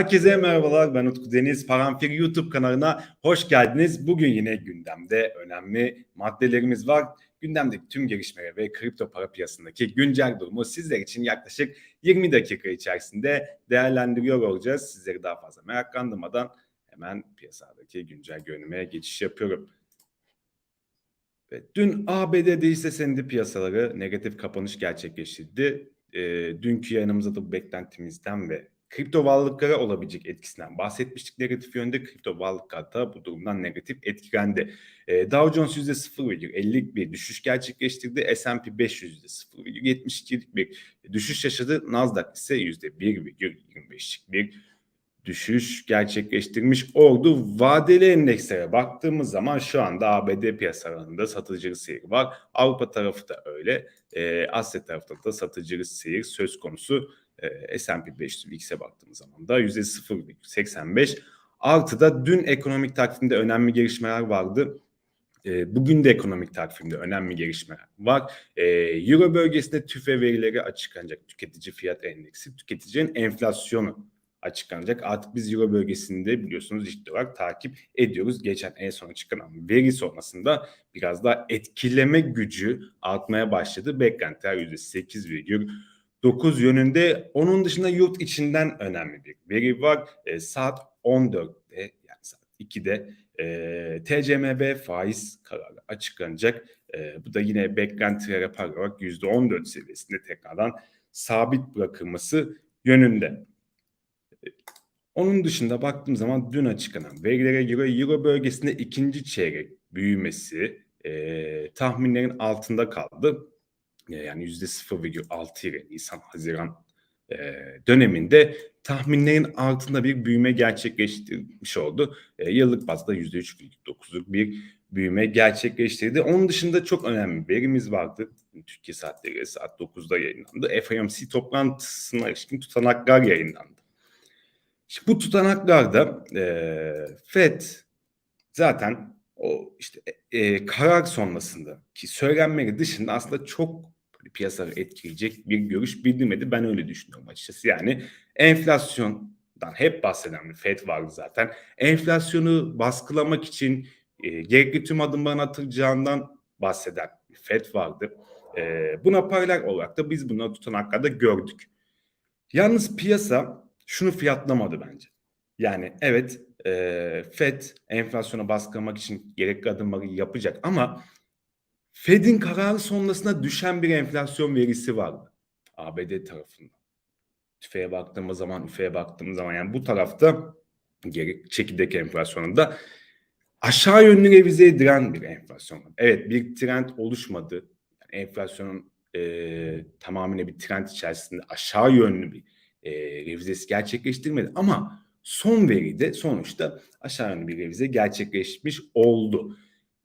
Herkese merhabalar. Ben Utku Deniz. Paramfir YouTube kanalına hoş geldiniz. Bugün yine gündemde önemli maddelerimiz var. Gündemdeki tüm gelişmeleri ve kripto para piyasasındaki güncel durumu sizler için yaklaşık 20 dakika içerisinde değerlendiriyor olacağız. Sizleri daha fazla meraklandırmadan hemen piyasadaki güncel görünüme geçiş yapıyorum. Evet, dün ABD hisse senedi piyasaları negatif kapanış gerçekleştirdi. E, dünkü yayınımızda da bu beklentimizden ve kripto varlıklara olabilecek etkisinden bahsetmiştik negatif yönde. Kripto varlıklar da bu durumdan negatif etkilendi. E, Dow Jones %0,50'lik bir düşüş gerçekleştirdi. S&P 500 %0,72'lik bir düşüş yaşadı. Nasdaq ise %1,25'lik bir düşüş gerçekleştirmiş oldu. Vadeli endekslere baktığımız zaman şu anda ABD piyasalarında satıcı seyir var. Avrupa tarafı da öyle. E, Asya tarafında da satıcı seyir söz konusu. E, S&P 500 X'e baktığımız zaman da %0,85 artıda dün ekonomik takvimde önemli gelişmeler vardı. E, bugün de ekonomik takvimde önemli gelişmeler var. E, Euro bölgesinde tüfe verileri açıklanacak. Tüketici fiyat endeksi, tüketicinin enflasyonu açıklanacak. Artık biz Euro bölgesinde biliyorsunuz ciddi olarak takip ediyoruz. Geçen en son çıkan veri sonrasında biraz daha etkileme gücü artmaya başladı. Beklentiler %8,9 yönünde. Onun dışında yurt içinden önemli bir veri var. E, saat 14'te yani saat 2'de e, TCMB faiz kararı açıklanacak. E, bu da yine beklentilere paralel olarak %14 seviyesinde tekrardan sabit bırakılması yönünde. Onun dışında baktığım zaman dün açıklanan verilere göre Euro bölgesinde ikinci çeyrek büyümesi e, tahminlerin altında kaldı. E, yani %0,6 ile Nisan-Haziran e, döneminde tahminlerin altında bir büyüme gerçekleştirmiş oldu. E, yıllık bazda %3,9'luk bir büyüme gerçekleştirdi. Onun dışında çok önemli bir verimiz vardı. Türkiye saatleri saat 9'da yayınlandı. FOMC toplantısına ilişkin tutanaklar yayınlandı. İşte bu tutanaklarda e, FED zaten o işte e, karar sonrasında ki söylenmeleri dışında aslında çok piyasaları etkileyecek bir görüş bildirmedi. Ben öyle düşünüyorum açıkçası. Yani enflasyondan hep bahseden bir FED vardı zaten. Enflasyonu baskılamak için e, gerekli tüm adımların atılacağından bahseden bir FED vardı. E, buna paralel olarak da biz bunu tutanaklarda gördük. Yalnız piyasa şunu fiyatlamadı bence. Yani evet e, FED enflasyona baskılamak için gerekli adımları yapacak ama Fed'in kararı sonrasında düşen bir enflasyon verisi vardı ABD tarafında. TÜFE'ye baktığımız zaman, üfeye baktığımız zaman yani bu tarafta geri, çekirdek enflasyonunda aşağı yönlü revize edilen bir enflasyon. Evet bir trend oluşmadı. Yani enflasyonun e, tamamıyla bir trend içerisinde aşağı yönlü bir e, revizesi gerçekleştirmedi. Ama son veride sonuçta aşağı yönlü bir revize gerçekleşmiş oldu.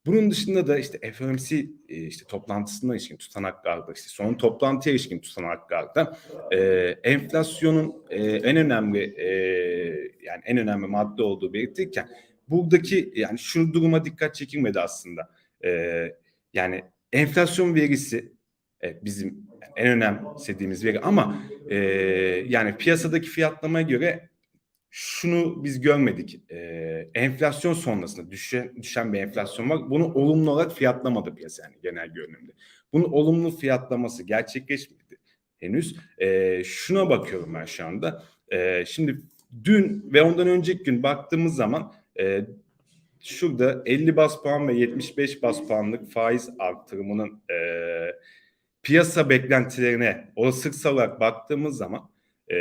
Bunun dışında da işte FOMC e, işte toplantısına ilişkin tutanaklarda işte son toplantıya ilişkin tutanaklarda e, enflasyonun e, en önemli e, yani en önemli madde olduğu belirtirken buradaki yani şu duruma dikkat çekilmedi aslında. E, yani enflasyon verisi evet, bizim en önemsediğimiz veri ama e, yani piyasadaki fiyatlamaya göre şunu biz görmedik. E, enflasyon sonrasında düşen, düşen bir enflasyon var. Bunu olumlu olarak fiyatlamadı piyasa yani genel görünümde. Bunun olumlu fiyatlaması gerçekleşmedi henüz. E, şuna bakıyorum ben şu anda. E, şimdi dün ve ondan önceki gün baktığımız zaman e, şurada 50 bas puan ve 75 bas puanlık faiz artırımının e, piyasa beklentilerine olasılıksal olarak baktığımız zaman e,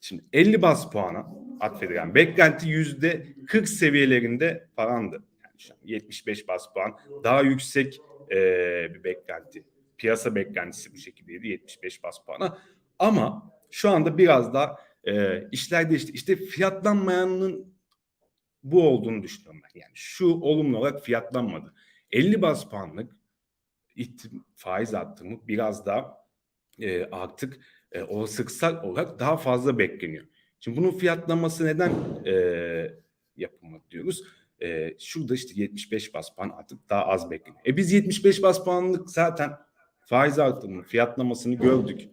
şimdi 50 bas puana atfedilen beklenti yüzde 40 seviyelerinde falandı. Yani şu an 75 bas puan daha yüksek e, bir beklenti. Piyasa beklentisi bu şekildeydi 75 bas puana. Ama şu anda biraz daha e, işler değişti. İşte fiyatlanmayanın bu olduğunu düşünüyorum ben. Yani şu olumlu olarak fiyatlanmadı. 50 bas puanlık faiz arttırımı biraz daha e, artık e, olasılıksal olarak daha fazla bekleniyor. Şimdi bunun fiyatlaması neden e, yapılmadı diyoruz? E, şurada işte 75 bas puan artık daha az bekleniyor. E biz 75 bas puanlık zaten faiz artırımının fiyatlamasını gördük.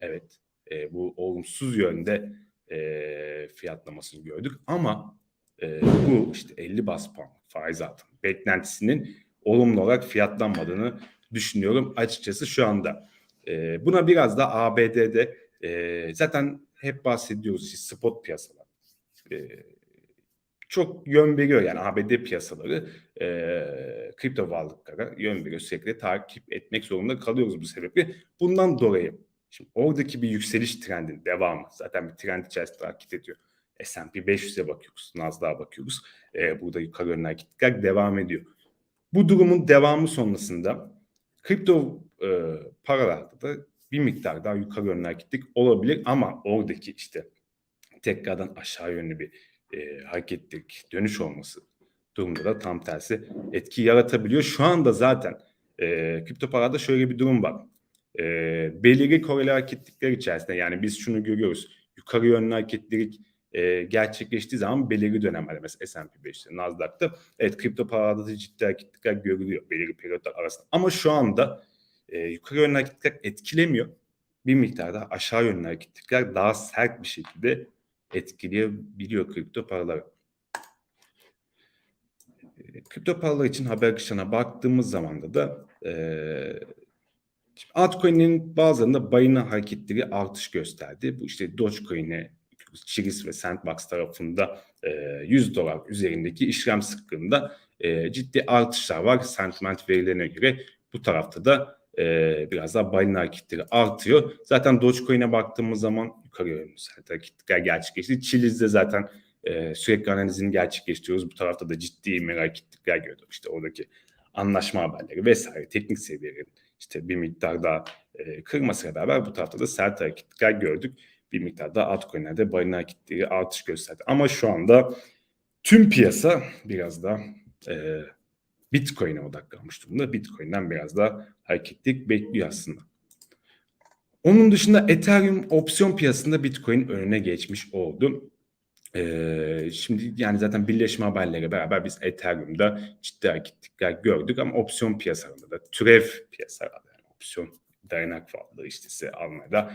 Evet e, bu olumsuz yönde e, fiyatlamasını gördük. Ama e, bu işte 50 bas puan faiz artım beklentisinin olumlu olarak fiyatlanmadığını düşünüyorum açıkçası şu anda. E, buna biraz da ABD'de e, zaten hep bahsediyoruz işte spot piyasalar. E, çok yön veriyor yani ABD piyasaları e, kripto varlıklara yön veriyor. Sürekli takip etmek zorunda kalıyoruz bu sebeple. Bundan dolayı şimdi oradaki bir yükseliş trendin devamı zaten bir trend içerisinde hareket ediyor. S&P 500'e bakıyoruz, Nasdaq'a bakıyoruz. E, burada yukarı yönlü devam ediyor. Bu durumun devamı sonrasında kripto e, paralarda da bir miktar daha yukarı yönlü hareketlik olabilir ama oradaki işte tekrardan aşağı yönlü bir e, hareketlik dönüş olması durumda da tam tersi etki yaratabiliyor. Şu anda zaten e, kripto paralarda şöyle bir durum var. E, belirli koreli hareketlikler içerisinde yani biz şunu görüyoruz. Yukarı yönlü hareketlilik e, gerçekleştiği zaman belirli dönemlerde mesela S&P 500'te, Nasdaq'ta evet kripto paralarda da ciddi hareketlikler görülüyor belirli periyotlar arasında. Ama şu anda e, yukarı yönlü hareketlikler etkilemiyor. Bir miktar daha aşağı yönlü hareketlikler daha sert bir şekilde etkileyebiliyor kripto paraları. E, kripto paralar için haber akışlarına baktığımız zaman da e, altcoin'in bazılarında bayına hareketleri artış gösterdi. Bu işte Dogecoin'e Chiris ve Sandbox tarafında e, 100 dolar üzerindeki işlem sıklığında e, ciddi artışlar var. Sentiment verilerine göre bu tarafta da e, biraz daha balina hareketleri artıyor. Zaten Dogecoin'e baktığımız zaman yukarı yönlü sert hareketler gerçekleşti. Chiliz'de zaten e, sürekli analizini gerçekleştiriyoruz. Bu tarafta da ciddi hareketler gördük. İşte oradaki anlaşma haberleri vesaire teknik seviyelerin işte bir miktar daha e, kırmasıyla beraber bu tarafta da sert hareketler gördük. Bir miktar daha altcoin'lerde balina hareketleri artış gösterdi. Ama şu anda tüm piyasa biraz da e, Bitcoin'e odaklanmış durumda. Bitcoin'den biraz daha hareketlik bekliyor aslında. Onun dışında Ethereum opsiyon piyasasında Bitcoin önüne geçmiş oldu. Ee, şimdi yani zaten birleşme haberleri beraber biz Ethereum'da ciddi hareketlikler gördük ama opsiyon piyasalarında da türev piyasalarda yani opsiyon dayanak varlığı işte size almada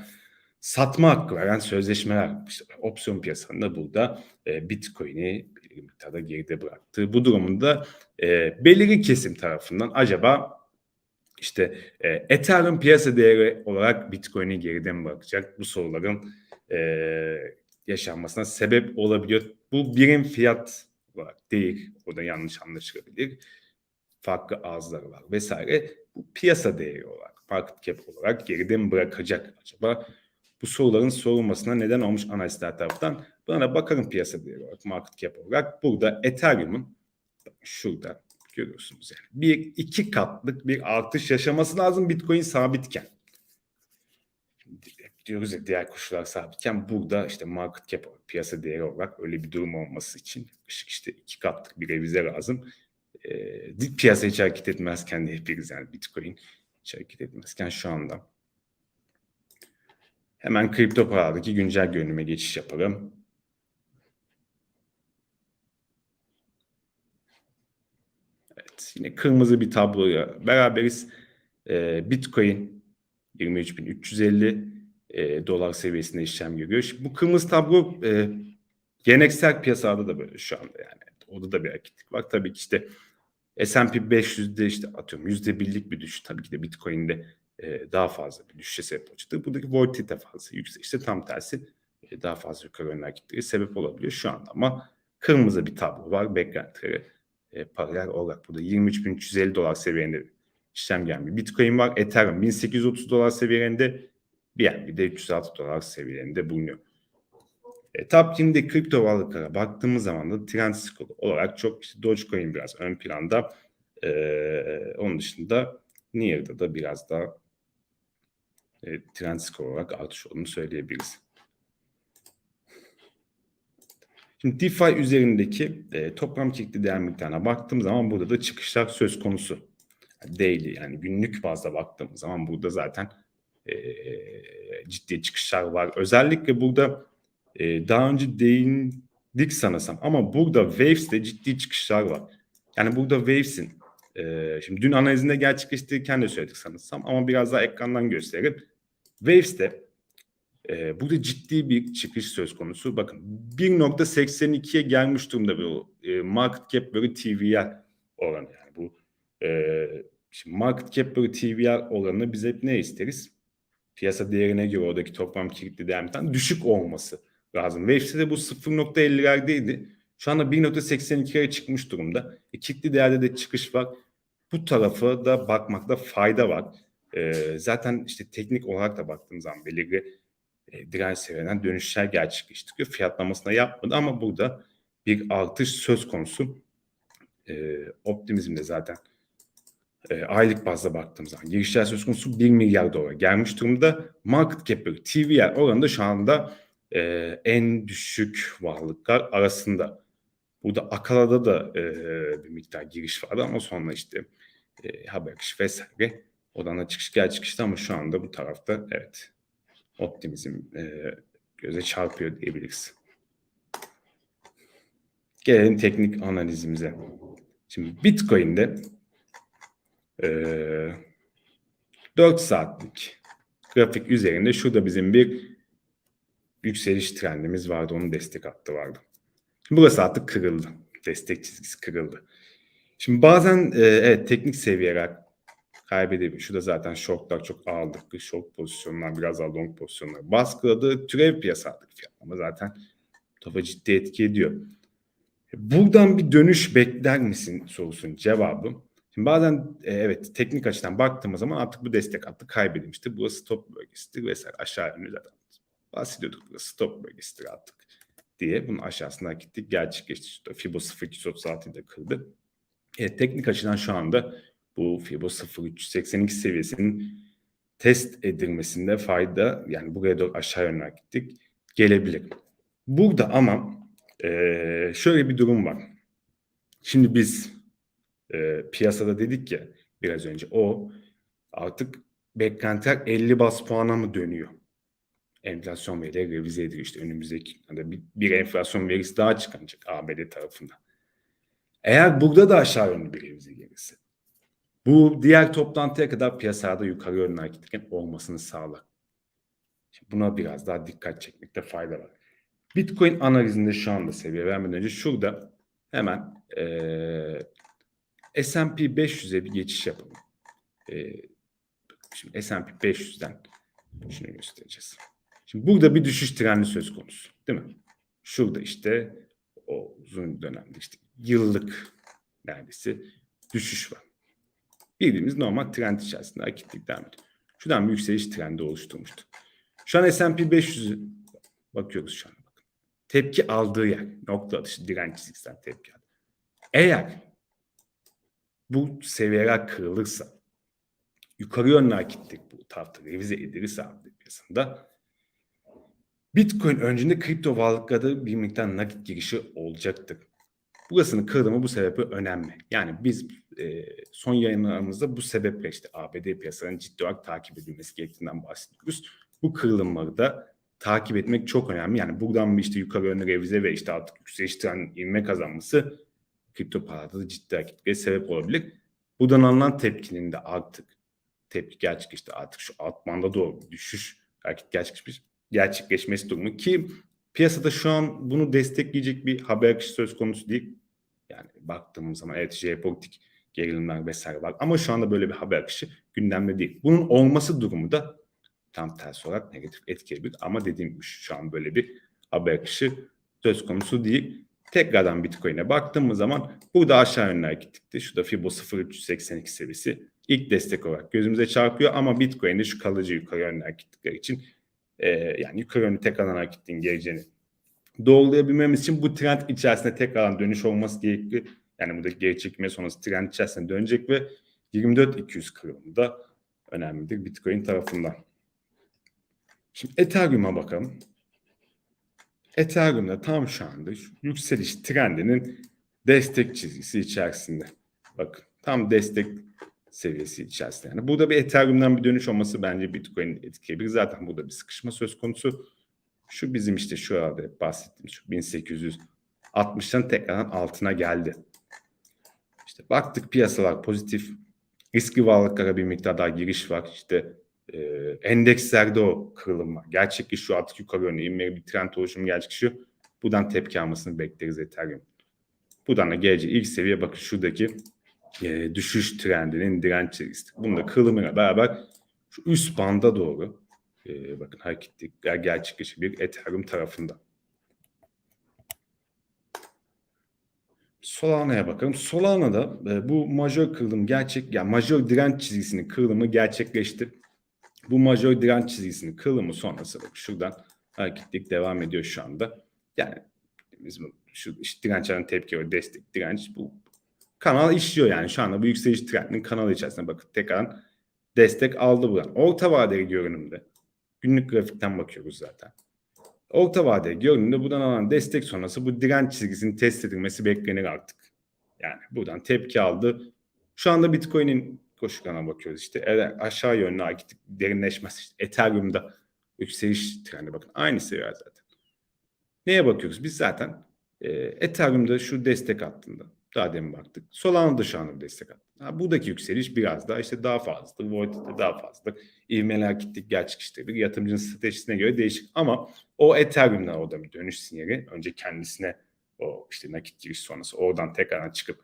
satma hakkı veren sözleşmeler işte opsiyon piyasalarında burada e, Bitcoin'i belirli miktarda geride bıraktı. Bu durumunda e, belirli kesim tarafından acaba işte e, Ethereum piyasa değeri olarak Bitcoin'i geride mi bırakacak? Bu soruların e, yaşanmasına sebep olabiliyor. Bu birim fiyat olarak değil. Orada yanlış anlaşılabilir. Farklı ağızları var vesaire. Bu piyasa değeri olarak, market cap olarak geride mi bırakacak acaba? Bu soruların sorulmasına neden olmuş analistler tarafından. Buna bakarım piyasa değeri olarak, market cap olarak. Burada Ethereum'un şurada görüyorsunuz yani. Bir iki katlık bir artış yaşaması lazım Bitcoin sabitken. Diyoruz ya diğer koşullar sabitken burada işte market cap olarak, piyasa değeri olarak öyle bir durum olması için işte iki katlık bir revize lazım. Ee, piyasa hiç hareket etmezken de hepimiz yani Bitcoin hiç hareket etmezken şu anda. Hemen kripto paralardaki güncel görünüme geçiş yapalım. Evet yine kırmızı bir tabloya beraberiz. Ee, Bitcoin 23.350 e, dolar seviyesinde işlem görüyor. Şimdi bu kırmızı tablo e, geleneksel piyasalarda da böyle şu anda yani. Orada da bir hareketlik var. Tabii ki işte S&P 500'de işte atıyorum yüzde birlik bir düşüş. Tabii ki de Bitcoin'de e, daha fazla bir düşüşe sebep olacaktır. Buradaki volatilite fazla yüksek. İşte tam tersi e, daha fazla yukarı yönlü hareketleri sebep olabiliyor şu anda ama kırmızı bir tablo var. Beklentileri e, paralel olarak burada 23.350 dolar seviyende işlem gelmiyor. Bitcoin var. Ethereum 1830 dolar seviyelerinde bir de 306 dolar seviyelerinde bulunuyor. E, top 20'de kripto varlıklara baktığımız zaman da trend skoru olarak çok işte Dogecoin biraz ön planda. E, onun dışında Near'da da biraz daha e, trend skor olarak artış olduğunu söyleyebiliriz. Şimdi DeFi üzerindeki e, toplam çekti değer miktarına baktığım zaman burada da çıkışlar söz konusu. Daily yani günlük bazda baktığımız zaman burada zaten e, ciddi çıkışlar var. Özellikle burada e, daha önce değindik sanırsam ama burada Waves'te ciddi çıkışlar var. Yani burada Waves'in e, şimdi dün analizinde gerçekleştirirken de söyledik sanırsam ama biraz daha ekrandan gösterelim. Waves'te e, burada ciddi bir çıkış söz konusu. Bakın 1.82'ye gelmiş durumda bu e, market cap bölü TVR oranı yani bu e, şimdi market cap bölü TVR oranını biz hep ne isteriz? Piyasa değerine göre oradaki toplam kilitli değerden düşük olması lazım. Waves'te de bu 0.50'lerdeydi. Şu anda 1.82'lere çıkmış durumda. E, kilitli değerde de çıkış var. Bu tarafa da bakmakta fayda var. E, zaten işte teknik olarak da baktığımız zaman belirli e, direnç seviyeden dönüşler gerçekleştiriyor. Fiyatlamasına yapmadı ama burada bir artış söz konusu. E, optimizmde zaten e, aylık bazda baktığımız zaman girişler söz konusu 1 milyar dolar gelmiş durumda. Market cap TVR oranında şu anda e, en düşük varlıklar arasında. Burada Akala'da da e, bir miktar giriş vardı ama sonra işte e, haber akışı vesaire odan çıkış gel çıkıştı ama şu anda bu tarafta evet optimizm e, göze çarpıyor diyebiliriz. Gelelim teknik analizimize. Şimdi Bitcoin'de e, 4 saatlik grafik üzerinde şurada bizim bir yükseliş trendimiz vardı. Onun destek hattı vardı. Şimdi burası artık kırıldı. Destek çizgisi kırıldı. Şimdi bazen e, evet teknik seviyeler kaybedebilir. Şurada zaten shortlar çok ağırlıklı. Short pozisyonlar biraz daha long pozisyonlar baskıladı. Türev piyasadaki fiyatlama zaten topa ciddi etki ediyor. Buradan bir dönüş bekler misin sorusunun cevabı. Şimdi bazen e, evet teknik açıdan baktığımız zaman artık bu destek hattı kaybedilmiştir. Burası stop bölgesidir vesaire aşağı yönlü zaten bahsediyorduk. Burası stop bölgesidir artık diye bunun aşağısına gittik. Gerçekleşti. Fibo 0.236'yı da kırdı. Evet, teknik açıdan şu anda bu Fibo 0.382 seviyesinin test edilmesinde fayda yani buraya doğru aşağı yönler gittik gelebilir. Burada ama e, şöyle bir durum var. Şimdi biz e, piyasada dedik ya biraz önce o artık beklentiler 50 bas puana mı dönüyor? Enflasyon verileri revize ediliyor işte önümüzdeki yani bir, bir enflasyon verisi daha çıkacak ABD tarafından. Eğer burada da aşağı yönlü bir revize gelirse bu diğer toplantıya kadar piyasada yukarı yönlü hareketlerin olmasını sağlar. Şimdi buna biraz daha dikkat çekmekte fayda var. Bitcoin analizinde şu anda seviye vermeden önce şurada hemen e, S&P 500'e bir geçiş yapalım. E, şimdi S&P 500'den şunu göstereceğiz. Şimdi burada bir düşüş trendi söz konusu değil mi? Şurada işte o uzun dönemde işte yıllık neredeyse düşüş var. Bildiğimiz normal trend içerisinde akitlik devam ediyor. Şuradan bir yükseliş trendi oluşturmuştu. Şu an S&P 500'ü bakıyoruz şu an. Tepki aldığı yer. Nokta atışı direnç çizgisinden tepki aldı. Eğer bu seviyeler kırılırsa yukarı yönlü akitlik bu tarafta revize edilirse piyasında Bitcoin öncünde kripto varlıklarda bir miktar nakit girişi olacaktır. Burasını kırdı bu sebebi önemli. Yani biz e, son yayınlarımızda bu sebeple işte ABD piyasalarının ciddi olarak takip edilmesi gerektiğinden bahsediyoruz. Bu kırılımları da takip etmek çok önemli. Yani buradan bir işte yukarı yönlü revize ve işte artık yükselişten inme kazanması kripto paralarda da ciddi hareketlere sebep olabilir. Buradan alınan tepkinin de artık tepki gerçekleşti artık şu alt banda doğru düşüş hareket gerçekleşmiş gerçekleşmesi durumu ki piyasada şu an bunu destekleyecek bir haber akışı söz konusu değil. Yani baktığımız zaman evet jeopolitik gerilimler vesaire var ama şu anda böyle bir haber akışı gündemde değil. Bunun olması durumu da tam tersi olarak negatif etkileyebilir ama dediğim gibi şu an böyle bir haber akışı söz konusu değil. Tekrardan Bitcoin'e baktığımız zaman burada aşağı yönler gittikti. Şurada Fibo 0382 seviyesi ilk destek olarak gözümüze çarpıyor ama Bitcoin'de şu kalıcı yukarı yönler gittikleri için e, yani yukarı yönlü tekrardan hareketin geleceğini doğrulayabilmemiz için bu trend içerisinde tekrardan dönüş olması gerekli. Yani buradaki geri çekilme sonrası trend içerisinde dönecek ve 24-200 kırılımda önemlidir Bitcoin tarafından. Şimdi Ethereum'a bakalım. Ethereum'da tam şu anda yükseliş trendinin destek çizgisi içerisinde. Bakın tam destek seviyesi içerisinde. Yani burada bir Ethereum'dan bir dönüş olması bence Bitcoin'i etkileyebilir. Zaten burada bir sıkışma söz konusu. Şu bizim işte şu arada bahsettiğim şu 1860'tan tekrardan altına geldi. İşte baktık piyasalar pozitif. Riskli varlıklara bir miktar daha giriş var. İşte e, endekslerde o kırılım var. Gerçek şu artık yukarı yönlü inmeli bir trend oluşumu gerçekleşiyor. Buradan tepki almasını bekleriz Ethereum. Buradan da geleceği ilk seviye bakın şuradaki e, düşüş trendinin direnç çizgisi. Bunun da kırılımıyla beraber şu üst banda doğru e, bakın hareketlilikler gerçekleşebilir Ethereum tarafında. Solana'ya bakalım. Solana'da e, bu majör kırılım gerçek, yani majör direnç çizgisinin kırılımı gerçekleşti. Bu majör direnç çizgisinin kırılımı sonrası bak şuradan hareketlilik devam ediyor şu anda. Yani bizim şu işte dirençlerin tepki ve destek direnç bu kanal işliyor yani şu anda bu yükseliş trendinin kanalı içerisinde bakın tekrar destek aldı buradan. Orta vadeli görünümde günlük grafikten bakıyoruz zaten. Orta vadeli görünümde buradan alan destek sonrası bu direnç çizgisinin test edilmesi beklenir artık. Yani buradan tepki aldı. Şu anda Bitcoin'in koşullarına bakıyoruz işte. Eğer aşağı yönlü hareket derinleşmesi işte Ethereum'da yükseliş trendi bakın aynı seviye zaten. Neye bakıyoruz? Biz zaten e, Ethereum'da şu destek hattında daha demin baktık. Solana'da şu anda bir destek hattı. Ha, buradaki yükseliş biraz daha işte daha fazladır. Volatilite daha fazladır. İvmeli hareketlik gerçekleştirilir. Yatırımcının stratejisine göre değişik. Ama o Ethereum'dan orada bir dönüş sinyali. Önce kendisine o işte nakit giriş sonrası oradan tekrardan çıkıp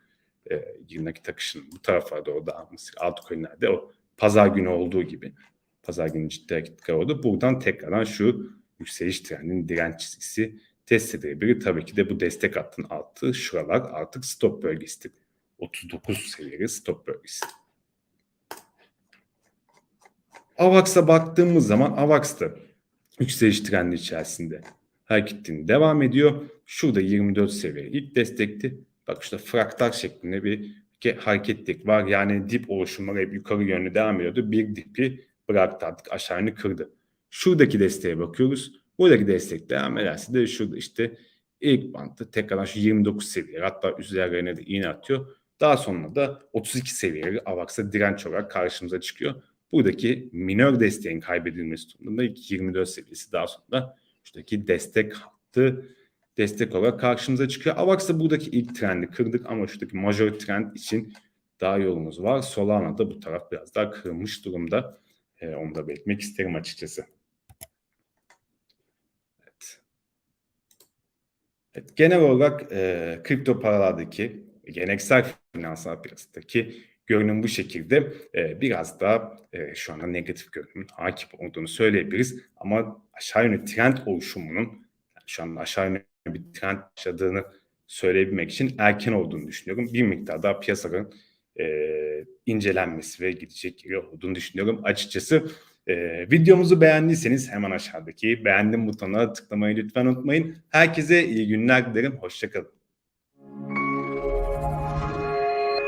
e, nakit akışının bu tarafa doğru dağılması altcoin'lerde o pazar günü olduğu gibi pazar günü ciddi hareketler oldu. Buradan tekrardan şu yükseliş trendinin direnç çizgisi test edilebilir. Tabii ki de bu destek hattının altı şuralar artık stop bölgesidir. 39 seviyeli stop bölgesi. AVAX'a baktığımız zaman AVAX'ta yükseliş trendi içerisinde hareketini devam ediyor. Şurada 24 seviye ilk destekti. Bak işte fraktal şeklinde bir hareketlik var. Yani dip oluşumları hep yukarı yönlü devam ediyordu. Bir dipi bıraktı artık aşağı yönlü kırdı. Şuradaki desteğe bakıyoruz. Buradaki destek devam ederse de şurada işte ilk bantta tekrardan şu 29 seviye hatta üzerlerine de iğne atıyor. Daha sonra da 32 seviyeleri AVAX'a direnç olarak karşımıza çıkıyor. Buradaki minör desteğin kaybedilmesi durumunda 24 seviyesi daha sonra şuradaki destek hattı destek olarak karşımıza çıkıyor. AVAX'da buradaki ilk trendi kırdık ama şuradaki major trend için daha yolumuz var. Solana'da bu taraf biraz daha kırılmış durumda. Ee, onu da belirtmek isterim açıkçası. Evet genel olarak e, kripto paralardaki geleneksel finansal piyasadaki görünüm bu şekilde e, biraz daha e, şu anda negatif görünümün hakim olduğunu söyleyebiliriz. Ama aşağı yönlü trend oluşumunun yani şu anda aşağı yönlü bir trend yaşadığını söyleyebilmek için erken olduğunu düşünüyorum. Bir miktar daha piyasanın e, incelenmesi ve gidecek yeri olduğunu düşünüyorum. Açıkçası e, videomuzu beğendiyseniz hemen aşağıdaki beğendim butonuna tıklamayı lütfen unutmayın. Herkese iyi günler dilerim. Hoşçakalın.